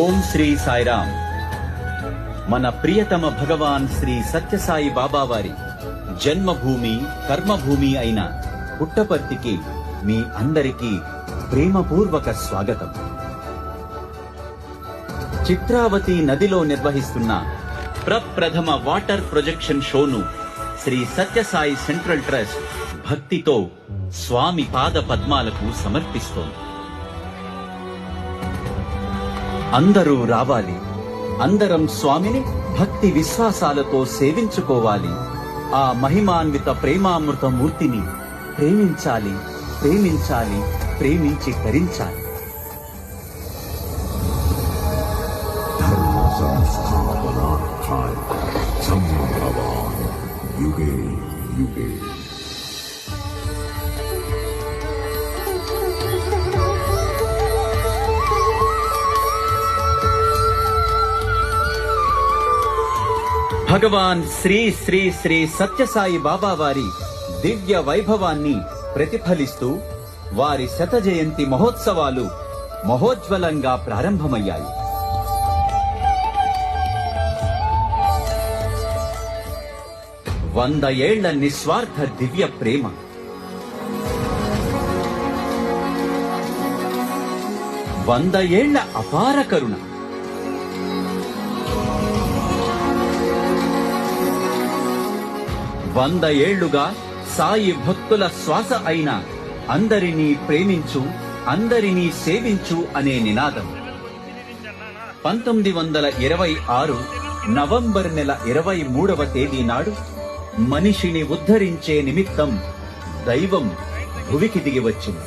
ఓం శ్రీ సాయిరామ్. మన ప్రియతమ భగవాన్ శ్రీ సత్యసాయి బాబావారి జన్మభూమి కర్మభూమి అయిన పుట్టపర్తికి మీ అందరికీ ప్రేమపూర్వక స్వాగతం. చిత్రావతి నదిలో నిర్వహిస్తున్న ప్రప్రథమ వాటర్ ప్రొజెక్షన్ షోను శ్రీ సత్యసాయి సెంట్రల్ ట్రస్ట్ భక్తితో స్వామి పాద పద్మాలకు సమర్పిస్తోంది. అందరూ రావాలి. అందరం స్వామిని భక్తి విశ్వాసాలతో సేవించుకోవాలి. ఆ మహిమాన్విత ప్రేమామృత మూర్తిని ప్రేమించాలి ప్రేమించాలి ప్రేమించి ధరించాలి భగవాన్ శ్రీ శ్రీ శ్రీ సత్యసాయి బాబా వారి దివ్య వైభవాన్ని ప్రతిఫలిస్తూ వారి శత జయంతి మహోత్సవాలు మహోజ్వలంగా ప్రారంభమయ్యాయి. వంద ఏళ్ళ నిస్వార్థ దివ్య ప్రేమ. వంద ఏళ్ళ అపార కరుణ. వంద ఏళ్ళుగా సాయి భక్తుల శ్వాస అయిన అందరినీ ప్రేమించు అందరినీ సేవించు అనే నినాదం. పంతొమ్మిది వందల ఇరవై ఆరు నవంబర్ నెల ఇరవై మూడవ తేదీ నాడు మనిషిని ఉద్ధరించే నిమిత్తం దైవం భువికి దిగి వచ్చింది.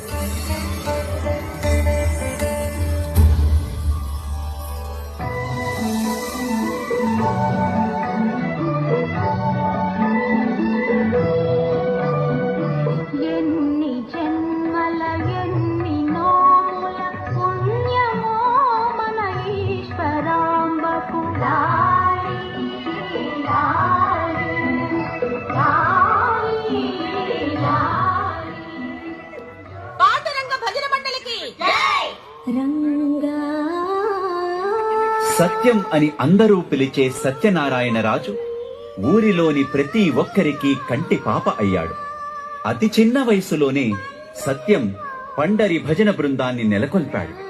సత్యం అని అందరూ పిలిచే సత్యనారాయణ రాజు ఊరిలోని ప్రతి ఒక్కరికి కంటి పాప అయ్యాడు. అతి చిన్న వయసులోనే సత్యం పండరి భజన బృందాన్ని నెలకొల్పాడు.